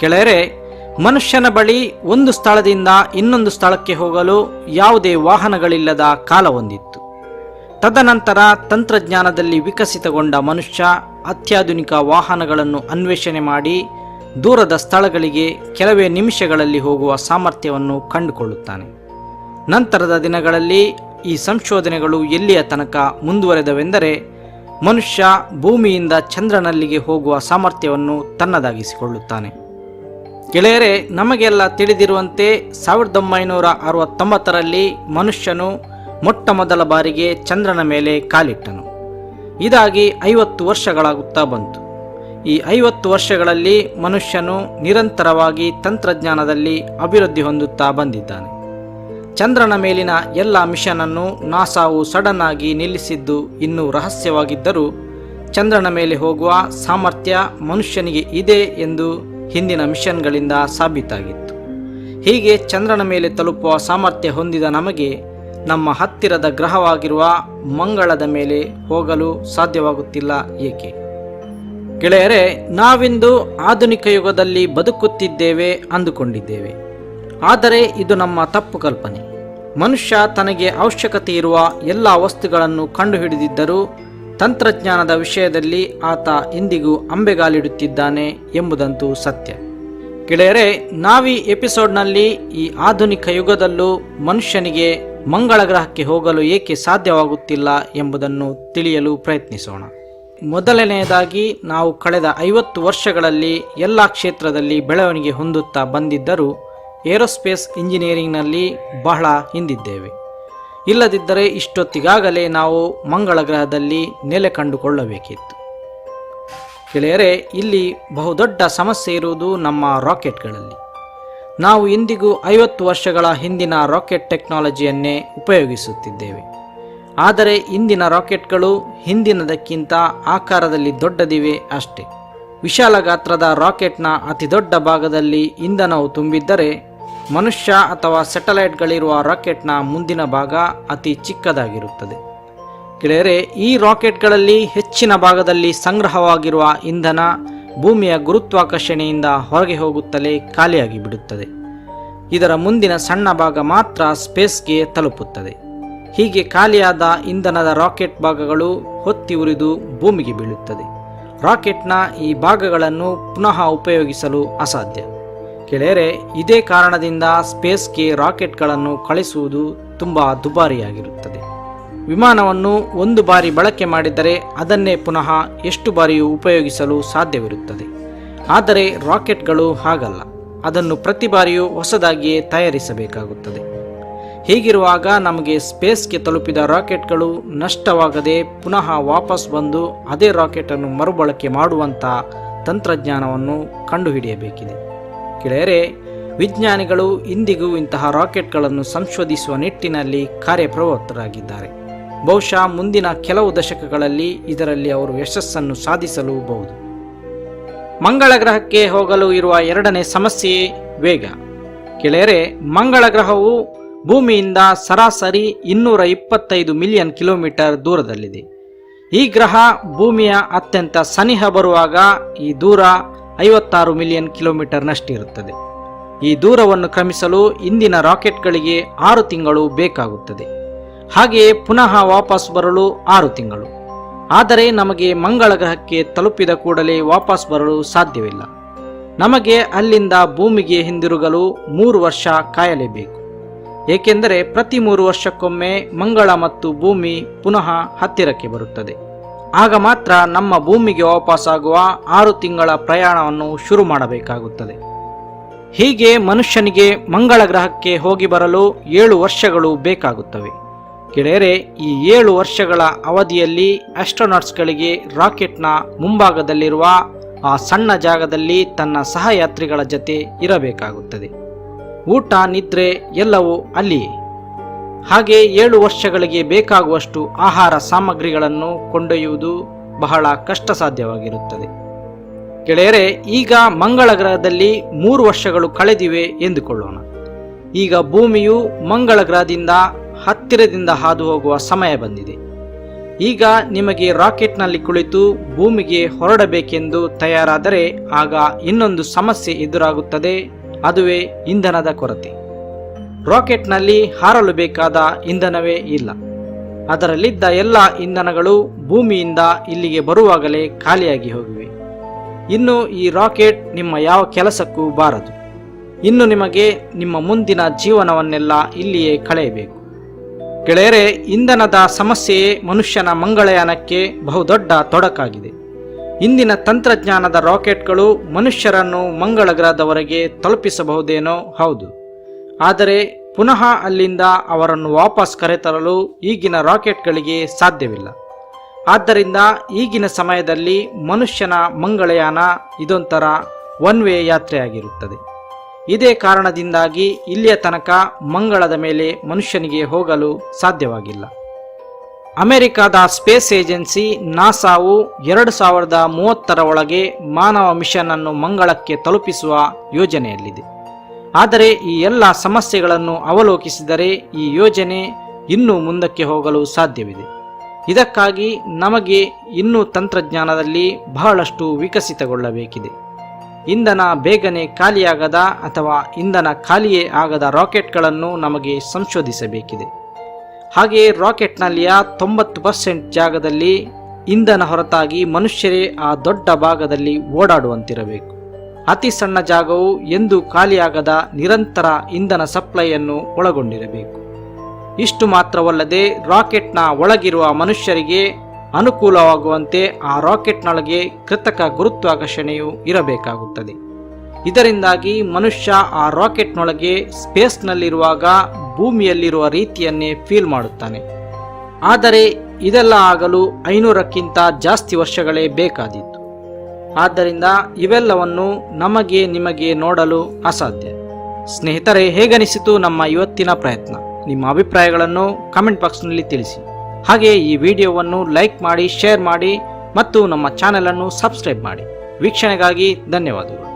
ಕೆಳರೆ ಮನುಷ್ಯನ ಬಳಿ ಒಂದು ಸ್ಥಳದಿಂದ ಇನ್ನೊಂದು ಸ್ಥಳಕ್ಕೆ ಹೋಗಲು ಯಾವುದೇ ವಾಹನಗಳಿಲ್ಲದ ಕಾಲ ಹೊಂದಿತ್ತು. ತದನಂತರ ತಂತ್ರಜ್ಞಾನದಲ್ಲಿ ವಿಕಸಿತಗೊಂಡ ಮನುಷ್ಯ ಅತ್ಯಾಧುನಿಕ ವಾಹನಗಳನ್ನು ಅನ್ವೇಷಣೆ ಮಾಡಿ ದೂರದ ಸ್ಥಳಗಳಿಗೆ ಕೆಲವೇ ನಿಮಿಷಗಳಲ್ಲಿ ಹೋಗುವ ಸಾಮರ್ಥ್ಯವನ್ನು ಕಂಡುಕೊಳ್ಳುತ್ತಾನೆ. ನಂತರದ ದಿನಗಳಲ್ಲಿ ಈ ಸಂಶೋಧನೆಗಳು ಎಲ್ಲಿಯ ತನಕ ಮುಂದುವರೆದವೆಂದರೆ, ಮನುಷ್ಯ ಭೂಮಿಯಿಂದ ಚಂದ್ರನಲ್ಲಿಗೆ ಹೋಗುವ ಸಾಮರ್ಥ್ಯವನ್ನು ತನ್ನದಾಗಿಸಿಕೊಳ್ಳುತ್ತಾನೆ. ಗೆಳೆಯರೆ, ನಮಗೆಲ್ಲ ತಿಳಿದಿರುವಂತೆ ಸಾವಿರದ ಒಂಬೈನೂರ ಅರವತ್ತೊಂಬತ್ತರಲ್ಲಿ ಮನುಷ್ಯನು ಮೊಟ್ಟ ಮೊದಲ ಬಾರಿಗೆ ಚಂದ್ರನ ಮೇಲೆ ಕಾಲಿಟ್ಟನು. ಇದಾಗಿ ಐವತ್ತು ವರ್ಷಗಳಾಗುತ್ತಾ ಬಂತು. ಈ ಐವತ್ತು ವರ್ಷಗಳಲ್ಲಿ ಮನುಷ್ಯನು ನಿರಂತರವಾಗಿ ತಂತ್ರಜ್ಞಾನದಲ್ಲಿ ಅಭಿವೃದ್ಧಿ ಹೊಂದುತ್ತಾ ಬಂದಿದ್ದಾನೆ. ಚಂದ್ರನ ಮೇಲಿನ ಎಲ್ಲ ಮಿಷನನ್ನು ನಾಸಾವು ಸಡನ್ ಆಗಿ ನಿಲ್ಲಿಸಿದ್ದು ಇನ್ನೂ ರಹಸ್ಯವಾಗಿದ್ದರೂ, ಚಂದ್ರನ ಮೇಲೆ ಹೋಗುವ ಸಾಮರ್ಥ್ಯ ಮನುಷ್ಯನಿಗೆ ಇದೆ ಎಂದು ಹಿಂದಿನ ಮಿಷನ್ಗಳಿಂದ ಸಾಬೀತಾಗಿತ್ತು. ಹೀಗೆ ಚಂದ್ರನ ಮೇಲೆ ತಲುಪುವ ಸಾಮರ್ಥ್ಯ ಹೊಂದಿದ ನಮಗೆ ನಮ್ಮ ಹತ್ತಿರದ ಗ್ರಹವಾಗಿರುವ ಮಂಗಳದ ಮೇಲೆ ಹೋಗಲು ಸಾಧ್ಯವಾಗುತ್ತಿಲ್ಲ ಏಕೆ? ಗೆಳೆಯರೇ, ನಾವಿಂದು ಆಧುನಿಕ ಯುಗದಲ್ಲಿ ಬದುಕುತ್ತಿದ್ದೇವೆ ಅಂದುಕೊಂಡಿದ್ದೇವೆ. ಆದರೆ ಇದು ನಮ್ಮ ತಪ್ಪು ಕಲ್ಪನೆ. ಮನುಷ್ಯ ತನಗೆ ಅವಶ್ಯಕತೆ ಇರುವ ಎಲ್ಲ ವಸ್ತುಗಳನ್ನು ಕಂಡುಹಿಡಿದಿದ್ದರೂ ತಂತ್ರಜ್ಞಾನದ ವಿಷಯದಲ್ಲಿ ಆತ ಇಂದಿಗೂ ಅಂಬೆಗಾಲಿಡುತ್ತಿದ್ದಾನೆ ಎಂಬುದಂತೂ ಸತ್ಯ. ಗೆಳೆಯರೆ, ನಾವೀ ಎಪಿಸೋಡ್ನಲ್ಲಿ ಈ ಆಧುನಿಕ ಯುಗದಲ್ಲೂ ಮನುಷ್ಯನಿಗೆ ಮಂಗಳ ಗ್ರಹಕ್ಕೆ ಹೋಗಲು ಏಕೆ ಸಾಧ್ಯವಾಗುತ್ತಿಲ್ಲ ಎಂಬುದನ್ನು ತಿಳಿಯಲು ಪ್ರಯತ್ನಿಸೋಣ. ಮೊದಲನೆಯದಾಗಿ, ನಾವು ಕಳೆದ ಐವತ್ತು ವರ್ಷಗಳಲ್ಲಿ ಎಲ್ಲ ಕ್ಷೇತ್ರದಲ್ಲಿ ಬೆಳವಣಿಗೆ ಹೊಂದುತ್ತಾ ಬಂದಿದ್ದರೂ, ಏರೋಸ್ಪೇಸ್ ಇಂಜಿನಿಯರಿಂಗ್ನಲ್ಲಿ ಬಹಳ ಹಿಂದಿದ್ದೇವೆ. ಇಲ್ಲದಿದ್ದರೆ ಇಷ್ಟೊತ್ತಿಗಾಗಲೇ ನಾವು ಮಂಗಳ ಗ್ರಹದಲ್ಲಿ ನೆಲೆ ಕಂಡುಕೊಳ್ಳಬೇಕಿತ್ತು. ಗೆಳೆಯರೆ, ಇಲ್ಲಿ ಬಹುದೊಡ್ಡ ಸಮಸ್ಯೆ ಇರುವುದು ನಮ್ಮ ರಾಕೆಟ್ಗಳಲ್ಲಿ. ನಾವು ಇಂದಿಗೂ ಐವತ್ತು ವರ್ಷಗಳ ಹಿಂದಿನ ರಾಕೆಟ್ ಟೆಕ್ನಾಲಜಿಯನ್ನೇ ಉಪಯೋಗಿಸುತ್ತಿದ್ದೇವೆ. ಆದರೆ ಇಂದಿನ ರಾಕೆಟ್ಗಳು ಹಿಂದಿನದಕ್ಕಿಂತ ಆಕಾರದಲ್ಲಿ ದೊಡ್ಡದಿವೆ ಅಷ್ಟೇ. ವಿಶಾಲ ಗಾತ್ರದ ರಾಕೆಟ್ನ ಅತಿದೊಡ್ಡ ಭಾಗದಲ್ಲಿ ಇಂಧನವು ತುಂಬಿದ್ದರೆ ಮನುಷ್ಯ ಅಥವಾ ಸೆಟಲೈಟ್ಗಳಿರುವ ರಾಕೆಟ್ನ ಮುಂದಿನ ಭಾಗ ಅತಿ ಚಿಕ್ಕದಾಗಿರುತ್ತದೆ. ಗೆಳೆಯರೆ, ಈ ರಾಕೆಟ್ಗಳಲ್ಲಿ ಹೆಚ್ಚಿನ ಭಾಗದಲ್ಲಿ ಸಂಗ್ರಹವಾಗಿರುವ ಇಂಧನ ಭೂಮಿಯ ಗುರುತ್ವಾಕರ್ಷಣೆಯಿಂದ ಹೊರಗೆ ಹೋಗುತ್ತಲೇ ಖಾಲಿಯಾಗಿ ಬಿಡುತ್ತದೆ ಇದರ ಮುಂದಿನ ಸಣ್ಣ ಭಾಗ ಮಾತ್ರ ಸ್ಪೇಸ್ಗೆ ತಲುಪುತ್ತದೆ. ಹೀಗೆ ಖಾಲಿಯಾದ ಇಂಧನದ ರಾಕೆಟ್ ಭಾಗಗಳು ಹೊತ್ತಿ ಉರಿದು ಭೂಮಿಗೆ ಬೀಳುತ್ತದೆ. ರಾಕೆಟ್ನ ಈ ಭಾಗಗಳನ್ನು ಪುನಃ ಉಪಯೋಗಿಸಲು ಅಸಾಧ್ಯ. ಗೆಳೆಯರೆ ಇದೇ ಕಾರಣದಿಂದ ಸ್ಪೇಸ್ಗೆ ರಾಕೆಟ್ಗಳನ್ನು ಕಳಿಸುವುದು ತುಂಬ ದುಬಾರಿಯಾಗಿರುತ್ತದೆ. ವಿಮಾನವನ್ನು ಒಂದು ಬಾರಿ ಬಳಕೆ ಮಾಡಿದರೆ ಅದನ್ನೇ ಪುನಃ ಎಷ್ಟು ಬಾರಿಯೂ ಉಪಯೋಗಿಸಲು ಸಾಧ್ಯವಿರುತ್ತದೆ. ಆದರೆ ರಾಕೆಟ್ಗಳು ಹಾಗಲ್ಲ. ಅದನ್ನು ಪ್ರತಿ ಬಾರಿಯೂ ಹೊಸದಾಗಿಯೇ ತಯಾರಿಸಬೇಕಾಗುತ್ತದೆ. ಹೀಗಿರುವಾಗ ನಮಗೆ ಸ್ಪೇಸ್ಗೆ ತಲುಪಿದ ರಾಕೆಟ್ಗಳು ನಷ್ಟವಾಗದೆ ಪುನಃ ವಾಪಸ್ ಬಂದು ಅದೇ ರಾಕೆಟನ್ನು ಮರುಬಳಕೆ ಮಾಡುವಂಥ ತಂತ್ರಜ್ಞಾನವನ್ನು ಕಂಡುಹಿಡಿಯಬೇಕಿದೆ. ಗೆಳೆಯರೆ ವಿಜ್ಞಾನಿಗಳು ಇಂದಿಗೂ ಇಂತಹ ರಾಕೆಟ್ಗಳನ್ನು ಸಂಶೋಧಿಸುವ ನಿಟ್ಟಿನಲ್ಲಿ ಕಾರ್ಯಪ್ರವೃತ್ತರಾಗಿದ್ದಾರೆ. ಬಹುಶಃ ಮುಂದಿನ ಕೆಲವು ದಶಕಗಳಲ್ಲಿ ಇದರಲ್ಲಿ ಅವರು ಯಶಸ್ಸನ್ನು ಸಾಧಿಸಲೂಬಹುದು. ಮಂಗಳ ಗ್ರಹಕ್ಕೆ ಹೋಗಲು ಇರುವ ಎರಡನೇ ಸಮಸ್ಯೆ ವೇಗ. ಗೆಳೆಯರೆ ಮಂಗಳ ಗ್ರಹವು ಭೂಮಿಯಿಂದ ಸರಾಸರಿ ಇನ್ನೂರ ಇಪ್ಪತ್ತೈದು ಮಿಲಿಯನ್ ಕಿಲೋಮೀಟರ್ ದೂರದಲ್ಲಿದೆ. ಈ ಗ್ರಹ ಭೂಮಿಯ ಅತ್ಯಂತ ಸನಿಹ ಬರುವಾಗ ಈ ದೂರ ಐವತ್ತಾರು ಮಿಲಿಯನ್ ಕಿಲೋಮೀಟರ್ನಷ್ಟಿರುತ್ತದೆ ಈ ದೂರವನ್ನು ಕ್ರಮಿಸಲು ಇಂದಿನ ರಾಕೆಟ್ಗಳಿಗೆ ಆರು ತಿಂಗಳು ಬೇಕಾಗುತ್ತದೆ. ಹಾಗೆಯೇ ಪುನಃ ವಾಪಸ್ ಬರಲು ಆರು ತಿಂಗಳು. ಆದರೆ ನಮಗೆ ಮಂಗಳ ಗ್ರಹಕ್ಕೆ ತಲುಪಿದ ಕೂಡಲೇ ವಾಪಸ್ ಬರಲು ಸಾಧ್ಯವಿಲ್ಲ. ನಮಗೆ ಅಲ್ಲಿಂದ ಭೂಮಿಗೆ ಹಿಂದಿರುಗಲು ಮೂರು ವರ್ಷ ಕಾಯಲೇಬೇಕು. ಏಕೆಂದರೆ ಪ್ರತಿ ಮೂರು ವರ್ಷಕ್ಕೊಮ್ಮೆ ಮಂಗಳ ಮತ್ತು ಭೂಮಿ ಪುನಃ ಹತ್ತಿರಕ್ಕೆ ಬರುತ್ತದೆ. ಆಗ ಮಾತ್ರ ನಮ್ಮ ಭೂಮಿಗೆ ವಾಪಸ್ಸಾಗುವ ಆರು ತಿಂಗಳ ಪ್ರಯಾಣವನ್ನು ಶುರು ಮಾಡಬೇಕಾಗುತ್ತದೆ. ಹೀಗೆ ಮನುಷ್ಯನಿಗೆ ಮಂಗಳ ಗ್ರಹಕ್ಕೆ ಹೋಗಿ ಬರಲು ಏಳು ವರ್ಷಗಳು ಬೇಕಾಗುತ್ತವೆ. ಗೆಳೆಯರೆ, ಈ ಏಳು ವರ್ಷಗಳ ಅವಧಿಯಲ್ಲಿ ಆಸ್ಟ್ರೋನಾಟ್ಸ್ಗಳಿಗೆ ರಾಕೆಟ್ನ ಮುಂಭಾಗದಲ್ಲಿರುವ ಆ ಸಣ್ಣ ಜಾಗದಲ್ಲಿ ತನ್ನ ಸಹಯಾತ್ರಿಗಳ ಜತೆ ಇರಬೇಕಾಗುತ್ತದೆ. ಊಟ, ನಿದ್ರೆ ಎಲ್ಲವೂ ಅಲ್ಲಿಯೇ. ಹಾಗೆ ಏಳು ವರ್ಷಗಳಿಗೆ ಬೇಕಾಗುವಷ್ಟು ಆಹಾರ ಸಾಮಗ್ರಿಗಳನ್ನು ಕೊಂಡೊಯ್ಯುವುದು ಬಹಳ ಕಷ್ಟ ಸಾಧ್ಯವಾಗಿರುತ್ತದೆ ಗೆಳೆಯರೆ, ಈಗ ಮಂಗಳ ಗ್ರಹದಲ್ಲಿ ಮೂರು ವರ್ಷಗಳು ಕಳೆದಿವೆ ಎಂದುಕೊಳ್ಳೋಣ. ಈಗ ಭೂಮಿಯು ಮಂಗಳ ಗ್ರಹದಿಂದ ಹತ್ತಿರದಿಂದ ಹಾದು ಹೋಗುವ ಸಮಯ ಬಂದಿದೆ. ಈಗ ನಿಮಗೆ ರಾಕೆಟ್ನಲ್ಲಿ ಕುಳಿತು ಭೂಮಿಗೆ ಹೊರಡಬೇಕೆಂದು ತಯಾರಾದರೆ ಆಗ ಇನ್ನೊಂದು ಸಮಸ್ಯೆ ಎದುರಾಗುತ್ತದೆ, ಅದುವೇ ಇಂಧನದ ಕೊರತೆ. ರಾಕೆಟ್ನಲ್ಲಿ ಹಾರಲು ಬೇಕಾದ ಇಂಧನವೇ ಇಲ್ಲ. ಅದರಲ್ಲಿದ್ದ ಎಲ್ಲ ಇಂಧನಗಳು ಭೂಮಿಯಿಂದ ಇಲ್ಲಿಗೆ ಬರುವಾಗಲೇ ಖಾಲಿಯಾಗಿ ಹೋಗಿವೆ. ಇನ್ನು ಈ ರಾಕೆಟ್ ನಿಮ್ಮ ಯಾವ ಕೆಲಸಕ್ಕೂ ಬಾರದು. ಇನ್ನು ನಿಮಗೆ ನಿಮ್ಮ ಮುಂದಿನ ಜೀವನವನ್ನೆಲ್ಲ ಇಲ್ಲಿಯೇ ಕಳೆಯಬೇಕು. ಗೆಳೆಯರೆ, ಇಂಧನದ ಸಮಸ್ಯೆಯೇ ಮನುಷ್ಯನ ಮಂಗಳಯಾನಕ್ಕೆ ಬಹುದೊಡ್ಡ ತೊಡಕಾಗಿದೆ. ಇಂದಿನ ತಂತ್ರಜ್ಞಾನದ ರಾಕೆಟ್ಗಳು ಮನುಷ್ಯರನ್ನು ಮಂಗಳ ಗ್ರಹದವರೆಗೆ ತಲುಪಿಸಬಹುದೇನೋ ಹೌದು. ಆದರೆ ಪುನಃ ಅಲ್ಲಿಂದ ಅವರನ್ನು ವಾಪಸ್ ಕರೆತರಲು ಈಗಿನ ರಾಕೆಟ್ಗಳಿಗೆ ಸಾಧ್ಯವಿಲ್ಲ. ಆದ್ದರಿಂದ ಈಗಿನ ಸಮಯದಲ್ಲಿ ಮನುಷ್ಯನ ಮಂಗಳಯಾನ ಇದೊಂಥರ ಒನ್ ವೇ ಯಾತ್ರೆಯಾಗಿರುತ್ತದೆ. ಇದೇ ಕಾರಣದಿಂದಾಗಿ ಇಲ್ಲಿಯ ತನಕ ಮಂಗಳದ ಮೇಲೆ ಮನುಷ್ಯನಿಗೆ ಹೋಗಲು ಸಾಧ್ಯವಾಗಿಲ್ಲ. ಅಮೆರಿಕದ ಸ್ಪೇಸ್ ಏಜೆನ್ಸಿ ನಾಸಾವು ಎರಡು ಸಾವಿರದ ಮೂವತ್ತರ ಒಳಗೆ ಮಾನವ ಮಿಷನ್ ಅನ್ನು ಮಂಗಳಕ್ಕೆ ತಲುಪಿಸುವ ಯೋಜನೆಯಲ್ಲಿದೆ. ಆದರೆ ಈ ಎಲ್ಲ ಸಮಸ್ಯೆಗಳನ್ನು ಅವಲೋಕಿಸಿದರೆ ಈ ಯೋಜನೆ ಇನ್ನೂ ಮುಂದಕ್ಕೆ ಹೋಗಲು ಸಾಧ್ಯವಿದೆ. ಇದಕ್ಕಾಗಿ ನಮಗೆ ಇನ್ನೂ ತಂತ್ರಜ್ಞಾನದಲ್ಲಿ ಬಹಳಷ್ಟು ವಿಕಸಿತಗೊಳ್ಳಬೇಕಿದೆ. ಇಂಧನ ಬೇಗನೆ ಖಾಲಿಯಾಗದ ಅಥವಾ ಇಂಧನ ಖಾಲಿಯೇ ಆಗದ ರಾಕೆಟ್ಗಳನ್ನು ನಮಗೆ ಸಂಶೋಧಿಸಬೇಕಿದೆ. ಹಾಗೆಯೇ ರಾಕೆಟ್ನಲ್ಲಿಯ ತೊಂಬತ್ತು ಪರ್ಸೆಂಟ್ ಜಾಗದಲ್ಲಿ ಇಂಧನ ಹೊರತಾಗಿ ಮನುಷ್ಯರೇ ಆ ದೊಡ್ಡ ಭಾಗದಲ್ಲಿ ಓಡಾಡುವಂತಿರಬೇಕು. ಅತಿ ಸಣ್ಣ ಜಾಗವು ಎಂದು ಖಾಲಿಯಾಗದ ನಿರಂತರ ಇಂಧನ ಸಪ್ಲೈಯನ್ನು ಒಳಗೊಂಡಿರಬೇಕು. ಇಷ್ಟು ಮಾತ್ರವಲ್ಲದೆ ರಾಕೆಟ್ನ ಒಳಗಿರುವ ಮನುಷ್ಯರಿಗೆ ಅನುಕೂಲವಾಗುವಂತೆ ಆ ರಾಕೆಟ್ನೊಳಗೆ ಕೃತಕ ಗುರುತ್ವಾಕರ್ಷಣೆಯು ಇರಬೇಕಾಗುತ್ತದೆ. ಇದರಿಂದಾಗಿ ಮನುಷ್ಯ ಆ ರಾಕೆಟ್ನೊಳಗೆ ಸ್ಪೇಸ್ನಲ್ಲಿರುವಾಗ ಭೂಮಿಯಲ್ಲಿರುವ ರೀತಿಯನ್ನೇ ಫೀಲ್ ಮಾಡುತ್ತಾನೆ. ಆದರೆ ಇದೆಲ್ಲ ಆಗಲು ಐನೂರಕ್ಕಿಂತ ಜಾಸ್ತಿ ವರ್ಷಗಳೇ ಬೇಕಾದೀತು. ಆದ್ದರಿಂದ ಇವೆಲ್ಲವನ್ನು ನಮಗೆ ನಿಮಗೆ ನೋಡಲು ಅಸಾಧ್ಯ. ಸ್ನೇಹಿತರೆ, ಹೇಗನಿಸಿತು ನಮ್ಮ ಇವತ್ತಿನ ಪ್ರಯತ್ನ? ನಿಮ್ಮ ಅಭಿಪ್ರಾಯಗಳನ್ನು ಕಮೆಂಟ್ ಬಾಕ್ಸ್ನಲ್ಲಿ ತಿಳಿಸಿ. ಹಾಗೆ ಈ ವಿಡಿಯೋವನ್ನು ಲೈಕ್ ಮಾಡಿ ಶೇರ್ ಮಾಡಿ ಮತ್ತು ನಮ್ಮ ಚಾನೆಲನ್ನು ಸಬ್ಸ್ಕ್ರೈಬ್ ಮಾಡಿ. ವೀಕ್ಷಣೆಗಾಗಿ ಧನ್ಯವಾದಗಳು.